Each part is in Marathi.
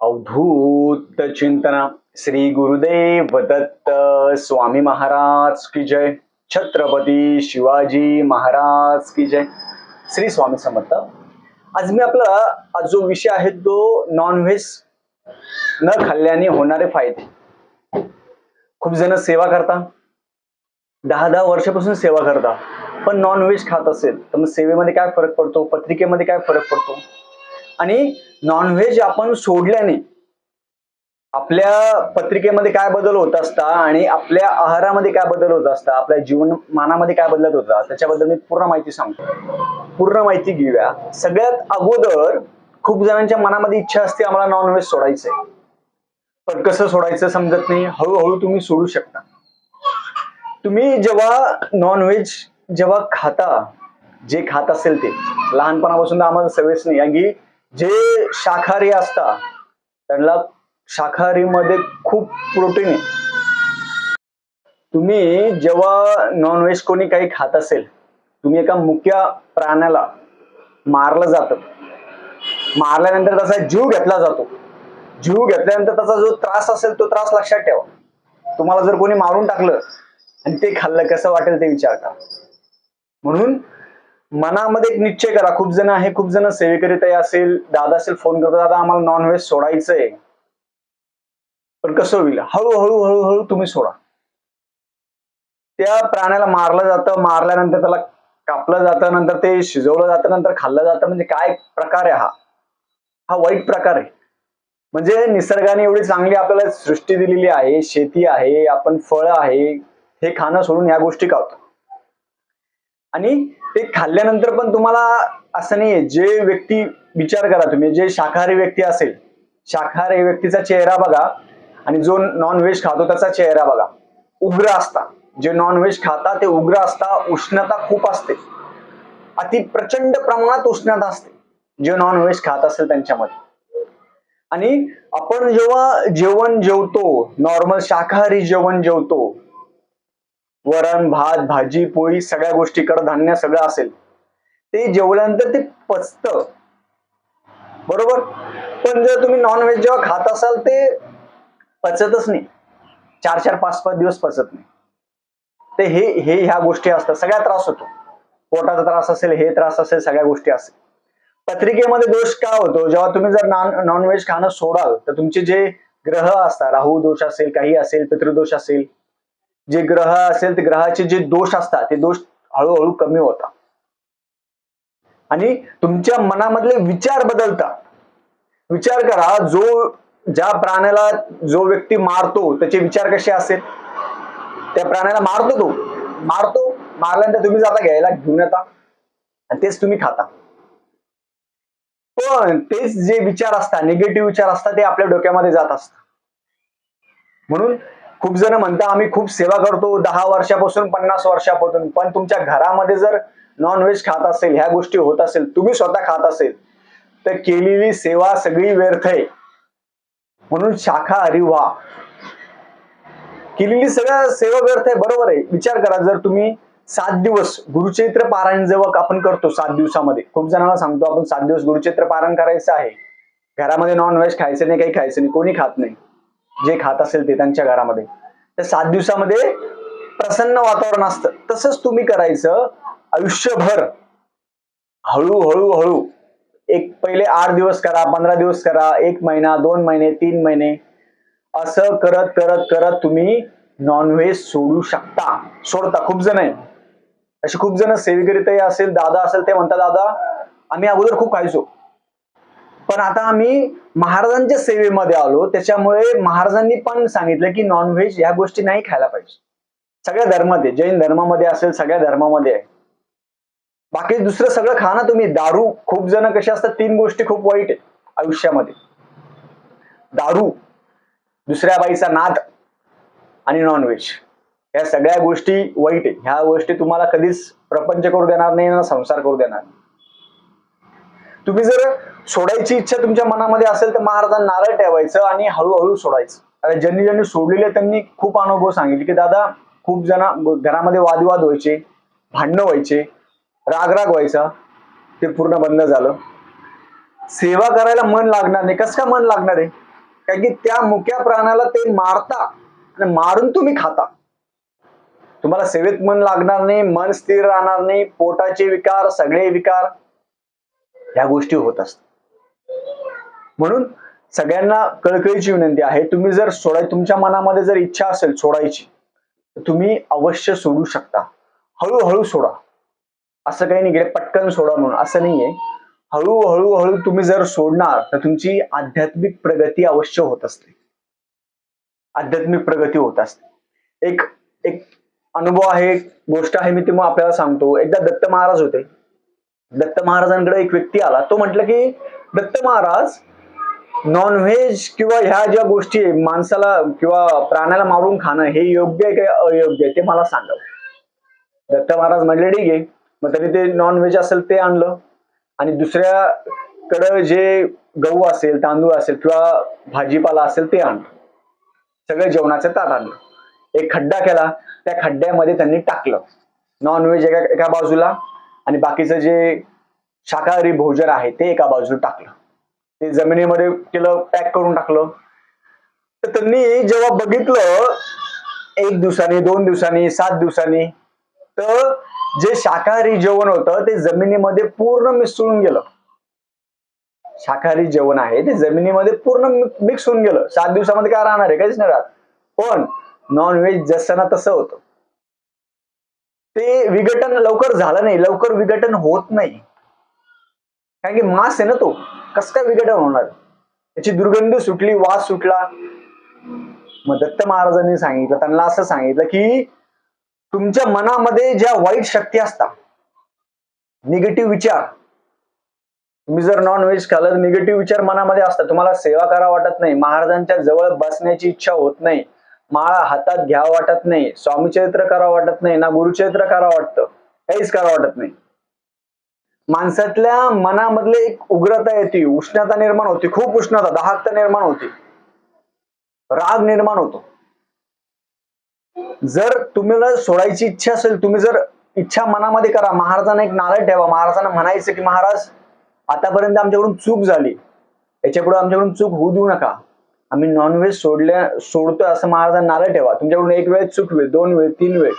अवधूत चिंतना श्री गुरुदेव दत्त स्वामी महाराज की जय। छत्रपती शिवाजी महाराज की जय। श्री स्वामी समर्थ। आज मी आपला आज जो विषय आहे तो नॉनव्हेज न खाल्ल्याने होणारे फायदे. खूप जण सेवा करता. दहा दहा वर्षापासून सेवा करता. पण नॉनव्हेज खात असेल तर मग सेवेमध्ये काय फरक पडतो? पत्रिकेमध्ये काय फरक पडतो? आणि नॉनव्हेज आपण सोडल्याने आपल्या पत्रिकेमध्ये काय बदल होत असता आणि आपल्या आहारामध्ये काय बदल होत असता आपल्या जीवनमानामध्ये काय बदलत होता त्याच्याबद्दल मी पूर्ण माहिती सांगतो. पूर्ण माहिती घेऊया. सगळ्यात अगोदर खूप जणांच्या मनामध्ये इच्छा असते आम्हाला नॉनव्हेज सोडायचंय. पण कसं सोडायचं समजत नाही. हळूहळू तुम्ही सोडू शकता. तुम्ही जेव्हा नॉनव्हेज जेव्हा खाता जे खात असेल ते लहानपणापासून आम्हाला सवयच नाही. की जे शाकाहारी असतात त्यांना शाकाहारीमध्ये खूप प्रोटीन आहे. तुम्ही जेव्हा नॉनव्हेज कोणी काही खात असेल तुम्ही एका मुख्य प्राण्याला मारलं जातं. मारल्यानंतर त्याचा जीव घेतला जातो. जीव घेतल्यानंतर त्याचा जो त्रास असेल तो त्रास लक्षात ठेवा. तुम्हाला जर कोणी मारून टाकलं आणि ते खाल्लं कसं वाटेल ते विचार करा म्हणून मनामध्ये एक निश्चय करा. खूप जण आहे खूप जण सेवेकरीताई असेल दादा असेल फोन करतो दादा आम्हाला नॉनव्हेज सोडायचंय. पण कसं होईल? हळूहळू हळूहळू तुम्ही सोडा. त्या प्राण्याला मारलं जातं मारल्यानंतर त्याला कापलं जातं नंतर ते शिजवलं जातं नंतर खाल्लं जातं. म्हणजे काय प्रकार आहे हा? हा वाईट प्रकार आहे. म्हणजे निसर्गाने एवढी चांगली आपल्याला सृष्टी दिलेली आहे शेती आहे आपण फळं आहे हे खाणं सोडून ह्या गोष्टी खातो. आणि ते खाल्ल्यानंतर पण तुम्हाला असं नाहीये जे व्यक्ती विचार करा तुम्ही जे शाकाहारी व्यक्ती असेल शाकाहारी व्यक्तीचा चेहरा बघा आणि जो नॉन व्हेज खातो त्याचा चेहरा बघा. उग्र असता. जे नॉन व्हेज खाता ते उग्र असता उष्णता खूप असते. अति प्रचंड प्रमाणात उष्णता असते. जे नॉन व्हेज खात असेल त्यांच्यामध्ये. आणि आपण जेव्हा जेवण जेवतो नॉर्मल शाकाहारी जेवण जेवतो वरण भात भाजी पोळी सगळ्या गोष्टी कडधान्य सगळं असेल. ते जेवल्यानंतर ते पचत. बरोबर? पण जर तुम्ही नॉनव्हेज जेव्हा खात असाल ते पचतच नाही. चार चार पाच पाच दिवस पचत नाही. ते हे हे ह्या गोष्टी असतात. सगळ्या त्रास होतो. पोटाचा त्रास असेल हे त्रास असेल सगळ्या गोष्टी असेल. पत्रिकेमध्ये दोष का होतो? जेव्हा तुम्ही जर नॉन नॉनव्हेज खाणं सोडाल तर तुमचे जे ग्रह असतात राहू दोष असेल काही असेल पितृदोष असेल जे ग्रह असेल ते ग्रहाचे जे दोष असतात ते दोष हळूहळू कमी होतात. आणि तुमच्या मनामधले विचार बदलतात. विचार करा जो ज्या प्राण्याला जो व्यक्ती मारतो त्याचे विचार कसे असेल? त्या प्राण्याला मारतो तो. मारतो मारल्यानंतर तुम्ही जाता घ्यायला घेऊन येता. आणि तेच तुम्ही खाता. पण तेच जे विचार असतात निगेटिव्ह विचार असतात ते आपल्या डोक्यामध्ये जात असतात. म्हणून खूप जण म्हणता आम्ही खूप सेवा करतो दहा वर्षापासून पन्नास वर्षापासून पण तुमच्या घरामध्ये जर नॉनव्हेज खात असेल ह्या गोष्टी होत असेल तुम्ही स्वतः खात असेल तर केलेली सेवा सगळी व्यर्थ आहे. म्हणून शाखाहारी व्हा केलेली सगळ्या सेवा व्यर्थ आहे बरोबर आहे. विचार करा जर तुम्ही सात दिवस गुरुचैत्र पारायण जेव्हा आपण करतो सात दिवसामध्ये. खूप जणांना सांगतो आपण सात दिवस गुरुचैत्र पारायण करायचं आहे. घरामध्ये नॉन व्हेज खायचं नाही काही खायचं नाही कोणी खात नाही. जे खात असेल ते त्यांच्या घरामध्ये. तर सात दिवसामध्ये प्रसन्न वातावरण असतं. तसंच तुम्ही करायचं आयुष्यभर. हळू हळू. हळू एक पहिले आठ दिवस करा पंधरा दिवस करा एक महिना दोन महिने तीन महिने. असं करत करत करत तुम्ही नॉनव्हेज सोडू शकता. सोडता. खूप जण आहे असे खूप जण सेवेकरीतही असेल दादा असेल ते म्हणतात दादा आम्ही अगोदर खूप खायचो. पण आता आम्ही महाराजांच्या सेवेमध्ये आलो त्याच्यामुळे महाराजांनी पण सांगितलं की नॉनव्हेज ह्या गोष्टी नाही खायला पाहिजे. सगळ्या धर्मात आहे जैन धर्मामध्ये असेल सगळ्या धर्मामध्ये आहे. बाकी दुसरं सगळं खा ना तुम्ही. दारू खूप जण कसे असतात तीन गोष्टी खूप वाईट आहेत आयुष्यामध्ये. दारू दुसऱ्या बाईचा नाद आणि नॉनव्हेज या सगळ्या गोष्टी वाईट आहे ह्या गोष्टी तुम्हाला कधीच प्रपंच करू देणार नाही ना संसार करू देणार नाही. तुम्ही जर सोडायची इच्छा तुमच्या मनामध्ये असेल तर महाराजांना नारळ ठेवायचं आणि हळूहळू सोडायचं. आता ज्यांनी ज्यांनी सोडलेले त्यांनी खूप अनुभव सांगितले की दादा खूप जण घरामध्ये वादविवाद व्हायचे भांडणं व्हायचे रागराग व्हायचा. ते पूर्ण बंद झालं. सेवा करायला मन लागणार नाही. कसं काय मन लागणार आहे? कारण की त्या मुक्या प्राण्याला ते मारता आणि मारून तुम्ही खाता. तुम्हाला सेवेत मन लागणार नाही मन स्थिर राहणार नाही पोटाचे विकार सगळे विकार ह्या गोष्टी होत असतात. म्हणून सगळ्यांना कळकळीची विनंती आहे तुम्ही जर सोडाय तुमच्या मनामध्ये जर इच्छा असेल सोडायची तर तुम्ही अवश्य सोडू शकता. हळूहळू सोडा. असं काही नाही गेले पटकन सोडा म्हणून. असं नाहीये. हळूहळू हळू तुम्ही जर सोडणार तर तुमची आध्यात्मिक प्रगती अवश्य होत असते. आध्यात्मिक प्रगती होत असते. एक एक अनुभव आहे एक गोष्ट आहे मी ती मग आपल्याला सांगतो. एकदा दत्त महाराज होते. दत्त महाराजांकडे एक व्यक्ती आला. तो म्हटलं की दत्त महाराज नॉनव्हेज किंवा ह्या ज्या गोष्टी माणसाला किंवा प्राण्याला मारून खाणं हे योग्य आहे का अयोग्य आहे ते मला सांगावं. दत्त महाराज म्हणले ठीक आहे. मग तरी ते नॉनव्हेज असेल ते आणलं. आणि दुसऱ्याकडं जे गहू असेल तांदूळ असेल किंवा भाजीपाला असेल ते आणलं. सगळं जेवणाचं ताट आणलं. एक खड्डा केला. त्या खड्ड्यामध्ये त्यांनी टाकलं. नॉनव्हेज एका एका बाजूला. आणि बाकीचं जे शाकाहारी भोजन आहे ते एका बाजूला टाकलं. ते जमिनीमध्ये केलं पॅक करून टाकलं. तर त्यांनी जेव्हा बघितलं एक दिवसांनी दोन दिवसांनी सात दिवसांनी तर जे शाकाहारी जेवण होतं ते जमिनीमध्ये पूर्ण मिसळून गेलं. शाकाहारी जेवण आहे ते जमिनीमध्ये पूर्ण मिक्स होऊन गेलं. सात दिवसामध्ये काय राहणार आहे? काहीच नाही राहत. पण नॉन व्हेज जसं ना तसं होतं. ते विघटन लवकर झालं नाही लवकर विघटन होत नाही. कारण की मास आहे ना तो कस काय विघटन होणार? त्याची दुर्गंध सुटली वास सुटला. मग दत्त महाराजांनी सांगितलं त्यांना असं सांगितलं की तुमच्या मनामध्ये ज्या वाईट शक्ती असतात निगेटिव्ह विचार तुम्ही जर नॉन व्हेज खाल्लं तर निगेटिव्ह विचार मनामध्ये असतात. तुम्हाला सेवा करा वाटत नाही महाराजांच्या जवळ बसण्याची इच्छा होत नाही. माळा हातात घ्यावा वाटत नाही स्वामी चरित्र वाटत नाही ना गुरुचरित्र करावं वाटतं काहीच करावं वाटत नाही. माणसातल्या मनामधले एक उग्रता येते उष्णता निर्माण होती खूप उष्णता दाहकता निर्माण होती. राग निर्माण होतो. जर तुम्हाला सोडायची इच्छा असेल तुम्ही जर इच्छा मनामध्ये करा महाराजांना एक नारळ ठेवा महाराजांना म्हणायचं की महाराज आतापर्यंत आमच्याकडून चूक झाली. याच्यापुढे आमच्याकडून चूक होऊ देऊ नका. आम्ही नॉनव्हेज सोडल्या सोडतोय असं महाराजांना नारळ ठेवा. तुमच्याकडून एक वेळ चूक होईल दोन वेळ तीन वेळ.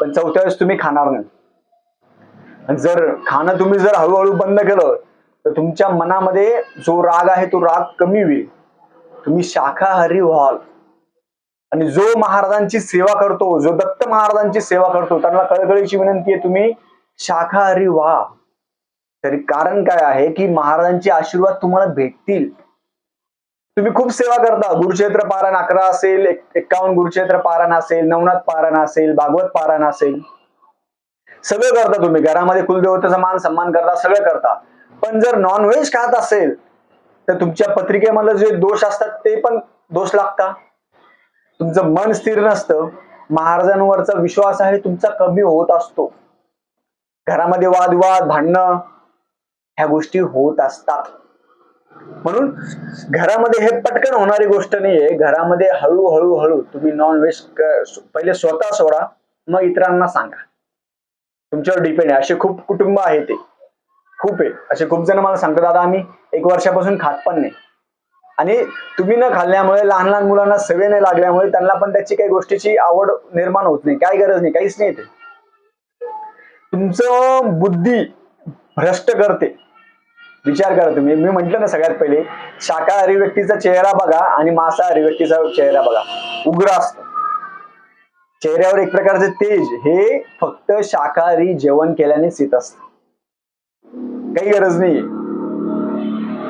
पण चौथ्या वेळेस तुम्ही खाणार नाही. जर खाणं तुम्ही जर हळूहळू बंद केलं तर तुमच्या मनामध्ये जो राग आहे तो राग कमी होईल. तुम्ही शाकाहारी व्हाल. आणि जो महाराजांची सेवा करतो जो दत्त महाराजांची सेवा करतो त्यांना कळकळीची विनंती आहे तुम्ही शाकाहारी व्हा. तरी कारण काय आहे की महाराजांचे आशीर्वाद तुम्हाला भेटतील. तुम्ही खूप सेवा करता. गुरुक्षेत्र पारायण अकरा असेल एक्कावन्न गुरुक्षेत्र पारायण असेल नवनाथ पारायण असेल भागवत पारायण असेल. सगळं करता तुम्ही. घरामध्ये कुलदेवतेचा मान सन्मान करता सगळं करता. पण जर नॉनव्हेज खात असेल तर तुमच्या पत्रिकेमधलं जे दोष असतात ते पण दोष लागता. तुमचं मन स्थिर नसतं. महाराजांवरचा विश्वास आहे तुमचा कमी होत असतो. घरामध्ये वादविवाद भांडणं ह्या गोष्टी होत असतात. म्हणून घरामध्ये हे पटकन होणारी गोष्ट नाहीये. घरामध्ये हळूहळू हळू तुम्ही नॉन व्हेज पहिले स्वतः सोडा मग इतरांना सांगा. तुमच्यावर डिपेंड आहे. असे खूप कुटुंब आहे ते. खूप आहे. असे खूप जण मला सांगतात दादा आम्ही एक वर्षापासून खात पण नाही. आणि तुम्ही न खाल्ल्यामुळे लहान लहान मुलांना सवय नाही लागल्यामुळे त्यांना पण त्याची काही गोष्टीची आवड निर्माण होत नाही. काय गरज नाही. काहीच नाही ते. तुमचं बुद्धी भ्रष्ट करते. विचार करा तुम्ही. मी म्हंटल ना सगळ्यात पहिले शाकाहारी व्यक्तीचा चेहरा बघा आणि मांसाहारी व्यक्तीचा चेहरा बघा. उग्र असतो. चेहऱ्यावर एक प्रकारचे तेज हे फक्त शाकाहारी जेवण केल्यानेच येत असत. काही गरज नाही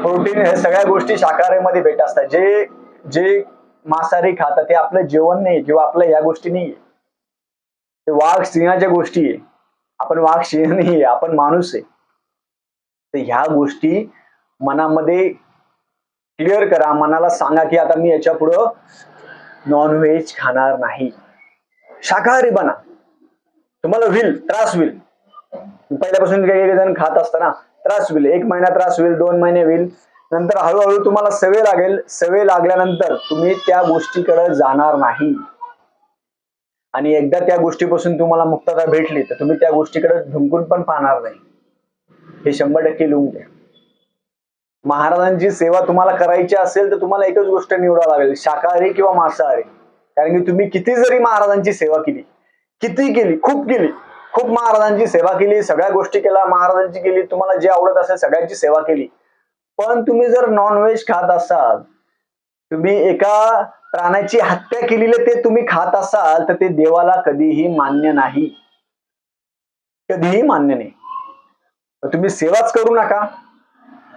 प्रोटीन हे सगळ्या गोष्टी शाकाहारीमध्ये भेट असतात. जे जे मांसाहारी खातात ते आपलं जेवण नाही किंवा आपलं या गोष्टी नाही ते वाघ सिंहाच्या गोष्टी आहे. आपण वाघ सिंह नाही आपण माणूस आहे. तर ह्या गोष्टी मनामध्ये क्लिअर करा. मनाला सांगा की आता मी याच्या पुढं नॉनव्हेज खाणार नाही. शाकाहारी बना. तुम्हाला होईल त्रास होईल पहिल्यापासून काही काही जण खात असताना त्रास होईल एक महिना त्रास होईल दोन महिने होईल नंतर हळूहळू तुम्हाला सवय लागेल. सवय लागल्यानंतर तुम्ही त्या गोष्टीकडे जाणार नाही. आणि एकदा त्या गोष्टीपासून तुम्हाला मुक्तता भेटली तर तुम्ही त्या गोष्टीकडे धुंकून पण पाहणार नाही. हे शंभर टक्के लिहून घ्या. महाराजांची सेवा तुम्हाला करायची असेल तर तुम्हाला एकच गोष्ट निवडावं लागेल शाकाहारी किंवा मांसाहारी. कारण की तुम्ही किती जरी महाराजांची सेवा केली किती केली खूप केली खूप महाराजांची सेवा केली सगळ्या गोष्टी केल्या महाराजांची केली तुम्हाला जे आवडत असेल सगळ्यांची सेवा केली. पण तुम्ही जर नॉनव्हेज खात असाल तुम्ही एका प्राण्याची हत्या केलेली ते तुम्ही खात असाल तर ते देवाला कधीही मान्य नाही. कधीही मान्य नाही. तुम्ही सेवाच करू नका.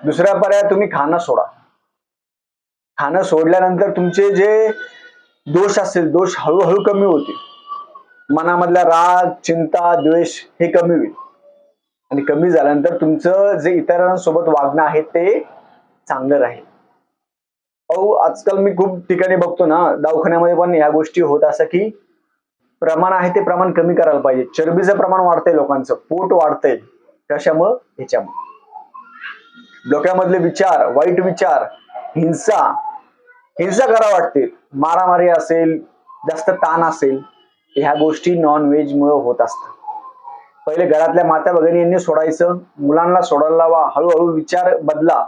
दुसरा पर्याय तुम्ही खाणं सोडा. खाणं सोडल्यानंतर तुमचे जे दोष असेल दोष हळूहळू कमी होतील. मनामधला राग चिंता द्वेष हे कमी होईल. आणि कमी झाल्यानंतर तुमचं जे इतरांसोबत वागणं आहे ते चांगलं राहील. अहो आजकाल मी खूप ठिकाणी बघतो ना दवाखान्यामध्ये पण ह्या गोष्टी होत असं की प्रमाण आहे ते प्रमाण कमी करायला पाहिजे. चरबीचं प्रमाण वाढतंय लोकांचं पोट वाढतंय. कशामुळं? ह्याच्यामुळं. डोक्यामधले विचार वाईट विचार हिंसा हिंसा करा वाटते मारामारी असेल जास्त ताण असेल ह्या गोष्टी नॉन व्हेज मुळे होत असतात. पहिले घरातल्या माता भगिनी यांनी सोडायचं मुलांना सोडायला लावा हळूहळू विचार बदला.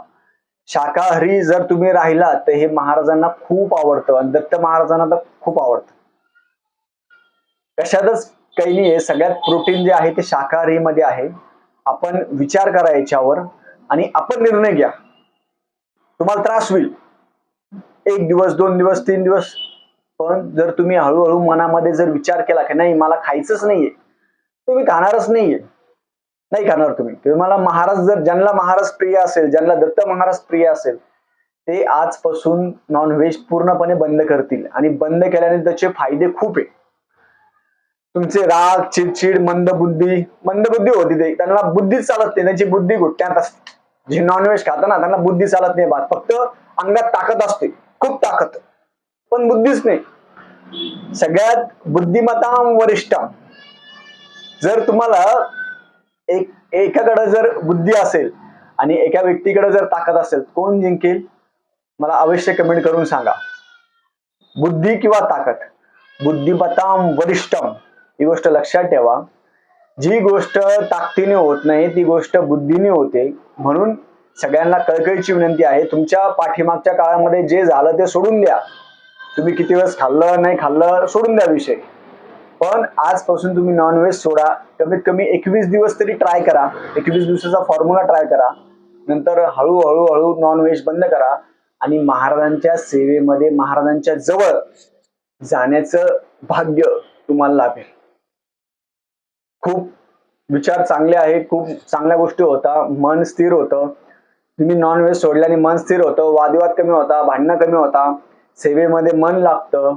शाकाहारी जर तुम्ही राहिला तर हे महाराजांना खूप आवडतं आणि दत्त महाराजांना तर खूप आवडतं. कशातच काही नाही आहे सगळ्यात प्रोटीन जे आहे ते शाकाहारीमध्ये आहे. आपण विचार करा याच्यावर आणि आपण निर्णय घ्या. तुम्हाला त्रास होईल. एक दिवस दोन दिवस तीन दिवस. पण जर तुम्ही हळूहळू मनामध्ये जर विचार केला की नाही मला खायचंच नाहीये. तुम्ही खाणारच नाहीये. नाही खाणार तुम्ही. तुम्हाला महाराज जर ज्यांना महाराज प्रिय असेल ज्यांना दत्त महाराज प्रिय असेल ते आजपासून नॉनव्हेज पूर्णपणे बंद करतील. आणि बंद केल्याने त्याचे फायदे खूप आहे तुमचे राग चिडचिड मंदबुद्धी मंदबुद्धी होती ते. त्यांना बुद्धीच चालत नाही त्यांची बुद्धी गुट्ट्यात असते. जे नॉनव्हेज खातात ना त्यांना बुद्धी चालत नाही बात. फक्त अंगात ताकद असते. खूप ताकद. पण बुद्धीच नाही. सगळ्यात बुद्धिमत्ता वरिष्ठ जर तुम्हाला एक एकाकडे जर बुद्धी असेल आणि एका व्यक्तीकडे जर ताकद असेल कोण जिंकेल? मला अवश्य कमेंट करून सांगा. बुद्धी किंवा ताकद? बुद्धिमत्ताम वरिष्ठम. ही गोष्ट लक्षात ठेवा. जी गोष्ट ताकदीने होत नाही ती गोष्ट बुद्धीने होते. म्हणून सगळ्यांना कळकळीची विनंती आहे तुमच्या पाठीमागच्या काळामध्ये जे झालं ते सोडून द्या. तुम्ही किती वेळेस खाल्लं नाही खाल्लं सोडून द्या विषय. पण आजपासून तुम्ही नॉनव्हेज सोडा. कमीत कमी एकवीस दिवस तरी ट्राय करा. एकवीस दिवसाचा फॉर्म्युला ट्राय करा. नंतर हळूहळू हळू नॉनव्हेज बंद करा. आणि महाराजांच्या सेवेमध्ये महाराजांच्या जवळ जाण्याचं भाग्य तुम्हाला लाभेल. खूप विचार चांगले आहे खूप चांगल्या गोष्टी होता मन स्थिर होतं. तुम्ही नॉनव्हेज सोडल्याने मन स्थिर होतं वादविवाद कमी होता भांडणं कमी होता सेवेमध्ये मन लागतं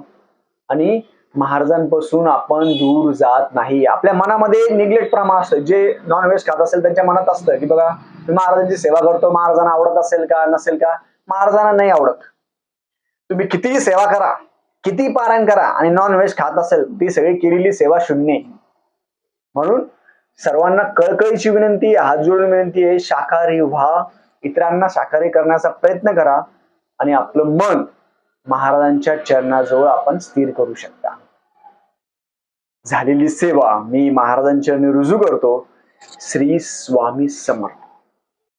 आणि महाराजांपासून आपण दूर जात नाही. आपल्या मनामध्ये निग्लेक्ट प्रमाण असतं. जे नॉनव्हेज खात असेल त्यांच्या मनात असतं की बघा मी महाराजांची सेवा करतो महाराजांना आवडत असेल का नसेल का? महाराजांना नाही आवडत. तुम्ही कितीही सेवा करा किती पारायण करा आणि नॉनव्हेज खात असेल ती सगळी केलेली सेवा शून्य आहे. म्हणून सर्वांना कळकळीची विनंती हात जोडून विनंती आहे शाकाहारी व्हा इतरांना शाकाहारी करण्याचा प्रयत्न करा आणि आपलं मन महाराजांच्या चरणाजवळ आपण स्थिर करू शकता. झालेली सेवा मी महाराजांच्या रुजू करतो. श्री स्वामी समर्थ.